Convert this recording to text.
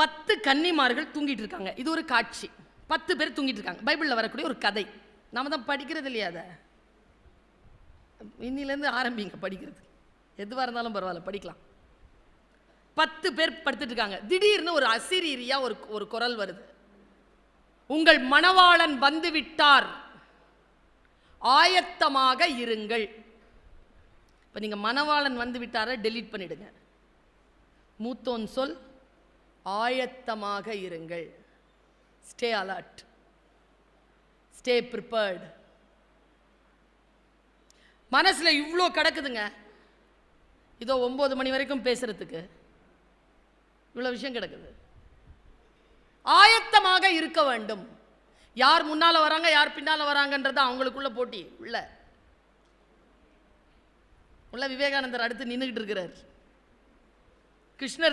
பத்து கன்னிமார்கள் தூங்கிட்டு இருக்காங்க இது ஒரு காட்சி. பத்து பேர் தூங்கிட்டு இருக்காங்க பைபிளில் வரக்கூடிய ஒரு கதை. நாம தான் படிக்கிறது இல்லையா அதை? இன்னிலேருந்து ஆரம்பிங்க படிக்கிறது. எதுவாக இருந்தாலும் பரவாயில்ல படிக்கலாம். பத்து பேர் படுத்துட்டு இருக்காங்க திடீர்னு ஒரு அசிரீரியா ஒரு ஒரு குரல் வருது. உங்கள் மணவாளன் வந்து விட்டார் ஆயத்தமாக இருங்கள். இப்போ நீங்கள் மணவாளன் வந்து விட்டாரை டெலீட் பண்ணிடுங்க. மூத்தோன் சொல் ஆயத்தமாக இருங்கள். ஸ்டே அலர்ட் ஸ்டே ப்ரிப்பேர்டு மனசுல இவ்வளோ கிடக்குதுங்க. இதோ ஒம்பது மணி வரைக்கும் பேசுறதுக்கு இவ்வளோ விஷயம் கிடக்குது. ஆயத்தமாக இருக்க வேண்டும். யார் முன்னால வராங்க யார் பின்னால வராங்கன்றது அவங்களுக்குள்ள போட்டி உள்ள. உள்ள விவேகானந்தர் அடுத்து நின்றுக்கிட்டு இருக்கிறார். கிருஷ்ணர்